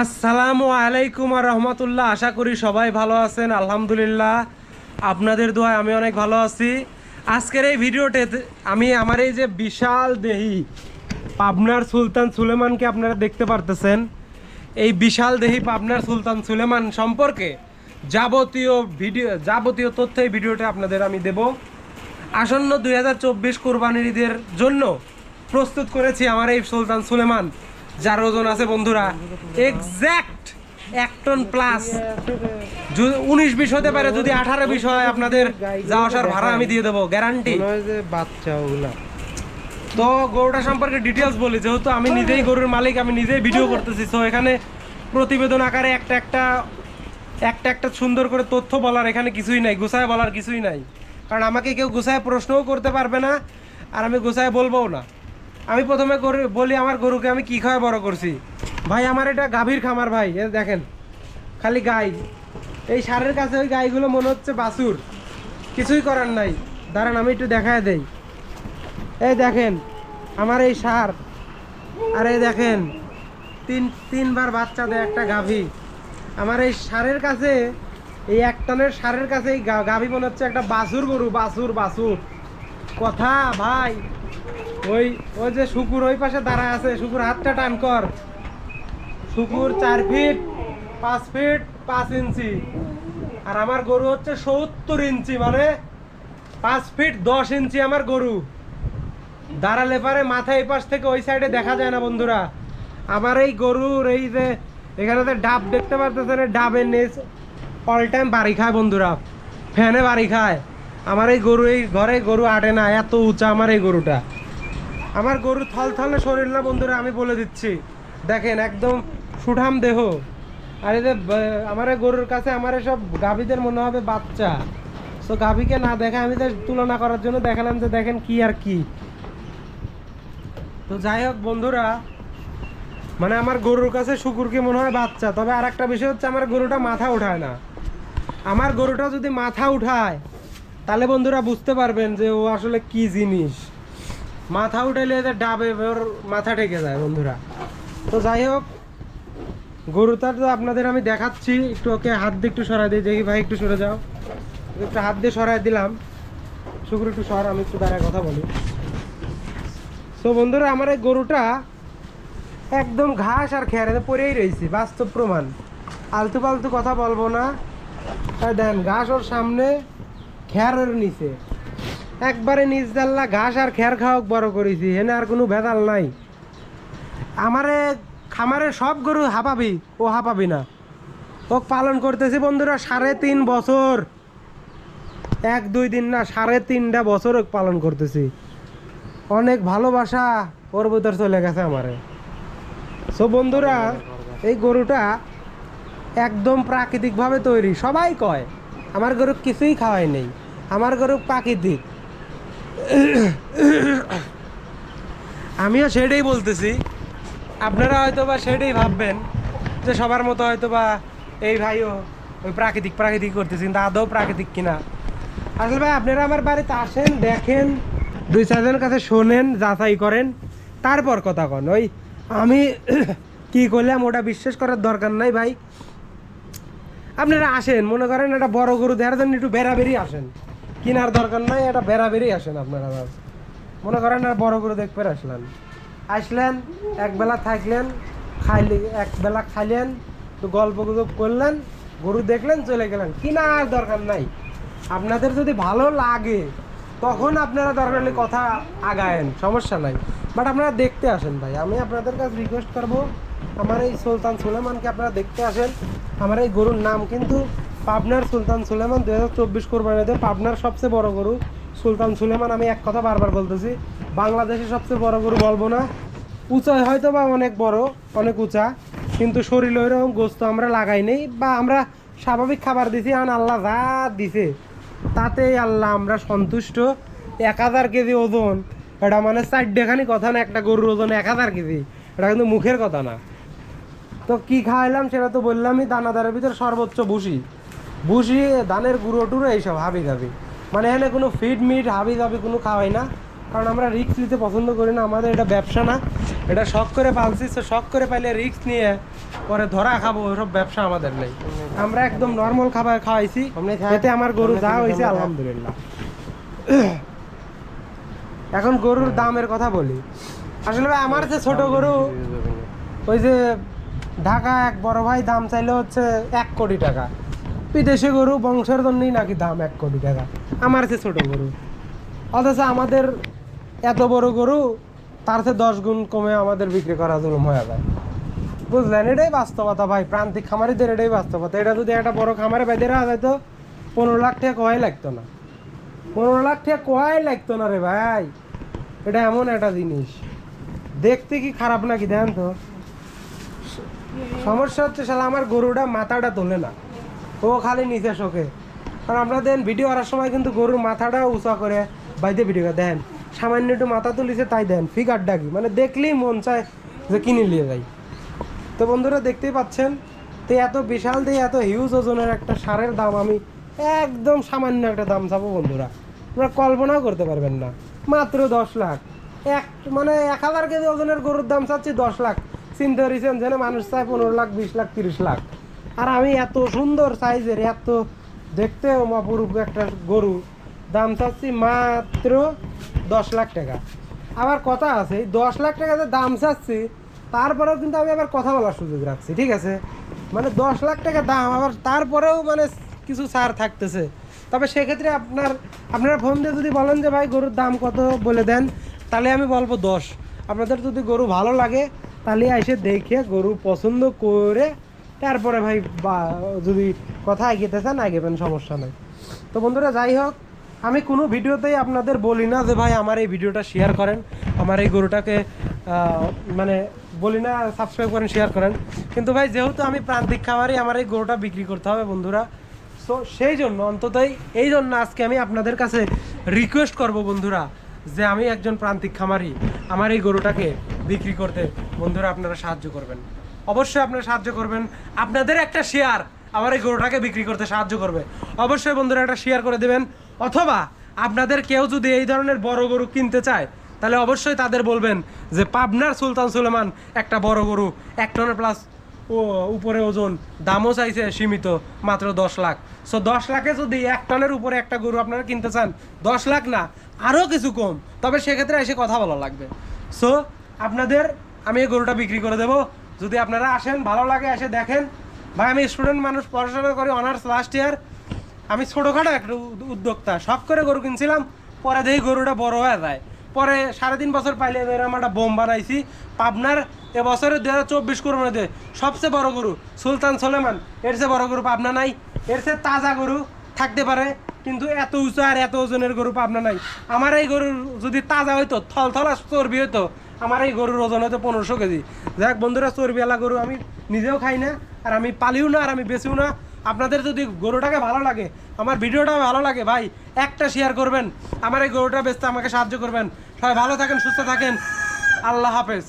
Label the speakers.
Speaker 1: আসসালামু আলাইকুম আর রহমতুল্লাহ। আশা করি সবাই ভালো আছেন, আলহামদুলিল্লাহ। আপনাদের দোয়ায় আমি অনেক ভালো আছি। আজকের এই ভিডিওতে আমি আমার এই যে বিশাল দেহি পাবনার সুলতান সুলেমানকে আপনারা দেখতে পারতেছেন। এই বিশাল দেহি পাবনার সুলতান সুলেমান সম্পর্কে যাবতীয় ভিডিও যাবতীয় তথ্য এই ভিডিওটা আপনাদের আমি দেব। আসন্ন দুই হাজার চব্বিশ কোরবানির ঈদের জন্য প্রস্তুত করেছি আমার এই সুলতান সুলেমান যার ওজন আছে বন্ধুরা এক্স্যাক্ট এক টন প্লাস উনিশ বিশ হতে পারে যদি আঠারো বিশ হয় আপনাদের যাওয়া আসার ভাড়া আমি দিয়ে দেবো গ্যারান্টি
Speaker 2: বাচ্চা ওগুলা
Speaker 1: তো গরুটা সম্পর্কে ডিটেলস বলি যেহেতু আমি নিজেই গরুর মালিক আমি নিজেই ভিডিও করতেছি তো এখানে প্রতিবেদন আকারে একটা একটা একটা একটা সুন্দর করে তথ্য বলার এখানে কিছুই নাই গুছায় বলার কিছুই নাই। কারণ আমাকে কেউ গুছায় প্রশ্নও করতে পারবে না, আর আমি গুছায় বলবোও না। আমি প্রথমে বলি আমার গরুকে আমি কী খাওয়া বড় করছি। ভাই, আমার এটা গাভীর খামার ভাই দেখেন, খালি গাই। এই সারের কাছে ওই গাইগুলো মনে হচ্ছে বাছুর। কিছুই করার নাই। দাঁড়ান, আমি একটু দেখায় দেই। এই দেখেন, আমার এই সার। আর এই দেখেন, তিন, তিনবার বাচ্চা দেয় একটা গাভী। আমার এই সারের কাছে এই এক টনের সারের কাছে এই গাভী মনে হচ্ছে একটা বাছুর গরু, বাছুর বাছুর। কথা, ভাই। ওই ওই যে শুকুর ওই পাশে দাঁড়ায় আছে, শুকুর হাতটা টান কর। শুকুর চার ফিট, পাঁচ ফিট, পাঁচ ইঞ্চি। আর আমার গরু হচ্ছে সত্তর ইঞ্চি মানে পাঁচ ফিট দশ ইঞ্চি আমার গরু। দাঁড়ালে পারে মাথা এই পাশ থেকে ওই সাইডে দেখা যায় না, বন্ধুরা। আমার এই গরুর এই যে, এখানে ডাব দেখতে পারতেছেন ডাবের নেচ। অল টাইম বাড়ি খায় বন্ধুরা। ফ্যানে বাড়ি খায়। আমার এই গরু, এই ঘরে গরু আটে না, এত উঁচা আমার এই গরুটা। আমার গরু থল থলে শরীর না বন্ধুরা, আমি বলে দিচ্ছি। দেখেন, একদম সুঠাম দেহ। আর এই যে আমার গরুর কাছে আমার সব গাভীদের মনে হবে বাচ্চা। তো গাভীকে না দেখে আমি যে তুলনা করার জন্য দেখালাম যে দেখেন কি আর কি। তো যাই হোক বন্ধুরা মানে আমার গরুর কাছে শুকুরকে মনে হয় বাচ্চা। তবে আর একটা বিষয় হচ্ছে আমার গরুটা মাথা উঠায় না। আমার গরুটা যদি মাথা উঠায়, তাহলে বন্ধুরা বুঝতে পারবেন যে ও আসলে কি জিনিস। মাথা উঠাইলে এদের ডাবে ওর মাথা ঠেকে যায় বন্ধুরা। তো যাই হোক, গরুটা তো আপনাদের আমি দেখাচ্ছি। একটু ওকে হাত দিয়ে একটু সরাই দিই। দেখি ভাই, একটু সরে যাও। একটু হাত দিয়ে সরাই দিলাম। শুকুর, একটু সর, আমি একটু দাঁড়ায় কথা বলি। তো বন্ধুরা, আমার এই গরুটা একদম ঘাস আর খেয়ারে পরেই রয়েছে। বাস্তব প্রমাণ। আলতু পালতু কথা বলব না। দেন, ঘাস ওর সামনে, খেয়ার নিচে। একবারে নিচ জাল্লা ঘাস আর খেয়ার খাওয়াক বড় করেছি, এনে আর কোনো ভেদাল নাই। আমারে খামারে সব গরু হাঁপাবি, ও হাঁপাবি না। ও পালন করতেছি বন্ধুরা সাড়ে তিন বছর। এক, দুই দিন না, সাড়ে তিনটা বছর ওকে পালন করতেছি। অনেক ভালোবাসা ওর ভিতর চলে গেছে আমারে। সো বন্ধুরা, এই গরুটা একদম প্রাকৃতিকভাবে তৈরি, সবাই কয়। আমার গরু কিছুই খাওয়াই নেই, আমার গরু প্রাকৃতিক। আমিও সেটাই বলতেছি। আপনারা হয়তো বা সেটাই ভাববেন যে সবার মতো হয়তো বা এই ভাইও ওই প্রাকৃতিক প্রাকৃতিক করতেছি, কিন্তু আদৌ প্রাকৃতিক কিনা। আসলে ভাই, আপনারা আমার বাড়িতে আসেন, দেখেন, দুই চারজনের কাছে শোনেন, যাচাই করেন, তারপর কথা কন। ওই আমি কি করলাম, ওটা বিশ্বাস করার দরকার নাই ভাই। আপনারা আসেন, মনে করেন একটা বড় গরু, দেখার জন্য একটু বেড়াবেড়ি আসেন। কেনার দরকার নাই এটা বেড়াবেড়ি আসেন আপনারা মনে করেন আর বড় গরু দেখতে আসলেন। আসলেন, একবেলা থাকলেন, খাইলে, একবেলা খাইলেন তো গল্প গুজব করলেন, গরু দেখলেন, চলে গেলেন। কেনার দরকার নাই। আপনাদের যদি ভালো লাগে, তখন আপনারা দরকার হলে কথা আগায়েন, সমস্যা নাই। বাট আপনারা দেখতে আসেন ভাই, আমি আপনাদের কাছে রিকোয়েস্ট করব, আমার এই সুলতান সুলেমানকে আপনারা দেখতে আসেন। আমার এই গরুর নাম কিন্তু পাবনার সুলতান সুলেমান দু হাজার চব্বিশ কোরবানিতে পাবনার সবচেয়ে বড় গরু সুলতান সুলেমান। আমি এক কথা বারবার বলতেছি, বাংলাদেশের সবচেয়ে বড় গরু বলব না। উঁচা হয়তো বা অনেক বড়, অনেক উঁচা, কিন্তু শরীর ওইরকম গোস্ত আমরা লাগাই নেই বা আমরা স্বাভাবিক খাবার দিছি এখন আল্লাহ যা দিছে, তাতেই আল্লাহ আমরা সন্তুষ্ট। এক হাজার কেজি ওজন, এটা মানে চারটেখানি কথা না, একটা গরুর ওজন এক হাজার কেজি, এটা কিন্তু মুখের কথা না। তো কি খাওয়াইলাম সেটা তো বললামই দানাদারের ভিতরে সর্বোচ্চ ভুসি। ভুসি ধানের গুঁড়ো টুড়ো এইসব হাবি খাবি মানে এখানে কোনো ফিড মিট হাবি জাবি কোনো খাওয়াই না। কারণ আমরা রিক্স নিতে পছন্দ করি না আমাদের এটা ব্যবসা না। এটা শখ করে পালছি তো শখ করে পাইলে রিক্স নিয়ে পরে ধরা খাব ওসব ব্যবসা আমাদের নেই। আমরা একদম নর্মাল খাবার খাওয়াইছি। এতে আমার গরু যা হয়েছে আলহামদুলিল্লাহ। এখন গরুর দামের কথা বলি। আসলে আমার যে ছোট গরু ওই যে ঢাকা এক বড় ভাই দাম চাইলে হচ্ছে এক কোটি টাকা। বিদেশি গরু বংশের জন্যই নাকি দাম এক কোটি টাকা। আমার যে ছোট গরু। অথচ আমাদের এত বড় গরু, তার চেয়ে দশ গুণ কমে আমাদের বিক্রি করা জুলুম হয়ে যায়। বুঝলেন? এটাই বাস্তবতা ভাই, প্রান্তিক খামারিদের এটাই বাস্তবতা। এটা যদি একটা বড় খামারে বেঁধে রাখা যায় তো পনেরো লাখ টাকা কোয়াই লাগতো না? পনেরো লাখ টাকা কোয়াই লাগতো না রে ভাই? এটা এমন একটা জিনিস। দেখতে কি খারাপ নাকি দেন তো? সমস্যা হচ্ছে শালা, আমার গরুটা মাথাটা তোলে না। ও খালি নিচে শোকে। কারণ আমরা দেন ভিডিও করার সময় কিন্তু গরুর মাথাটা উঁচা করে বাইতে ভিডিও করে। দেন, সামান্য একটু মাথা তুলিছে, তাই দেন ফিগার ডাকি মানে দেখলেই মন চায় যে কিনে নিয়ে যাই। তো বন্ধুরা, দেখতেই পাচ্ছেন, তো এত বিশাল দিয়ে এত হিউজ ওজনের একটা সারের দাম আমি একদম সামান্য একটা দাম চাবো বন্ধুরা। আপনারা কল্পনাও করতে পারবেন না। মাত্র দশ লাখ। এক মানে এক হাজার কেজি ওজনের গরুর দাম চাচ্ছি দশ লাখ। চিন্তা করেছেন যেন মানুষ চায় পনেরো লাখ, বিশ লাখ, তিরিশ লাখ। আর আমি এত সুন্দর সাইজের এত দেখতে অপরূপ একটা গরু, দাম চাচ্ছি মাত্র দশ লাখ টাকা। আবার কথা আছে দশ লাখ টাকা যে দাম চাচ্ছি, তারপরেও কিন্তু আমি আবার কথা বলার সুযোগ রাখছি, ঠিক আছে? মানে দশ লাখ টাকা দাম, আবার তারপরেও মানে কিছু ছাড় থাকতেছে। তবে সেক্ষেত্রে আপনার, আপনারা ফোন দিয়ে যদি বলেন যে, ভাই, গরুর দাম কত? বলে দেন, তাহলে আমি বলব দশ। আপনাদের যদি গরু ভালো লাগে তাহলে এসে দেখে গরু পছন্দ করে, তারপরে ভাই বা, যদি কথা এগিয়েতে চান এগেবেন সমস্যা নেই। তো বন্ধুরা, যাই হোক, আমি কোনো ভিডিওতেই আপনাদের বলি না যে ভাই আমার এই ভিডিওটা শেয়ার করেন, আমার এই গরুটাকে মানে বলি না সাবস্ক্রাইব করেন শেয়ার করেন। কিন্তু ভাই, যেহেতু আমি প্রান্তিক খাবারই আমার এই গরুটা বিক্রি করতে হবে বন্ধুরা। সো সেই জন্য অন্ততই এই জন্য আজকে আমি আপনাদের কাছে রিকোয়েস্ট করব বন্ধুরা যে আমি একজন প্রান্তিক খামারি, আমার এই গরুটাকে বিক্রি করতে বন্ধুরা আপনারা সাহায্য করবেন। অবশ্যই আপনারা সাহায্য করবেন। আপনাদের একটা শেয়ার আমার এই গরুটাকে বিক্রি করতে সাহায্য করবে। অবশ্যই বন্ধুরা একটা শেয়ার করে দেবেন। অথবা আপনাদের কেউ যদি এই ধরনের বড় গরু কিনতে চায়, তাহলে অবশ্যই তাদের বলবেন যে পাবনার সুলতান সুলেমান একটা বড় গরু, এক টনের প্লাস ও উপরে ওজন, দামও চাইছে সীমিত, মাত্র দশ লাখ। সো দশ লাখে যদি এক টনের উপরে একটা গরু আপনারা কিনতে চান, দশ লাখ না আরও কিছু কম, তবে সেক্ষেত্রে এসে কথা বলা লাগবে। সো আপনাদের আমি এই গরুটা বিক্রি করে দেবো। যদি আপনারা আসেন, ভালো লাগে, এসে দেখেন। ভাই, আমি স্টুডেন্ট মানুষ, পড়াশোনা করি অনার্স লাস্ট ইয়ার আমি ছোটোখাটো একটা উদ্যোক্তা, শখ করে গরু কিনছিলাম। পরে দেখি গরুটা বড় হয়ে যায়। পরে সাড়ে তিন বছর পাইলে এরকম একটা বোম বানাইছি। পাবনার এবছরে দু হাজার চব্বিশ কোরবানিতে সবচেয়ে বড় গরু, সুলতান সোলেমান। এর চেয়ে বড় গরু পাবনা নাই। এর চেয়ে তাজা গরু থাকতে পারে। কিন্তু এত উঁচু আর এত ওজনের গরু পাবনা নাই। আমার এই গরুর যদি তাজা হইতো থল থলা চর্বি হইতো, আমার এই গরুর ওজন হয়তো পনেরোশো কেজি। যাক বন্ধুরা, চর্বিওয়ালা গরু আমি নিজেও খাই না, আর আমি পালিও না, আর আমি বেচিও না। আপনাদের যদি গরুটাকে ভালো লাগে, আমার ভিডিওটা ভালো লাগে, ভাই, একটা শেয়ার করবেন। আমার এই গরুটা বেচতে আমাকে সাহায্য করবেন। সবাই ভালো থাকেন, সুস্থ থাকেন। আল্লাহ হাফেজ।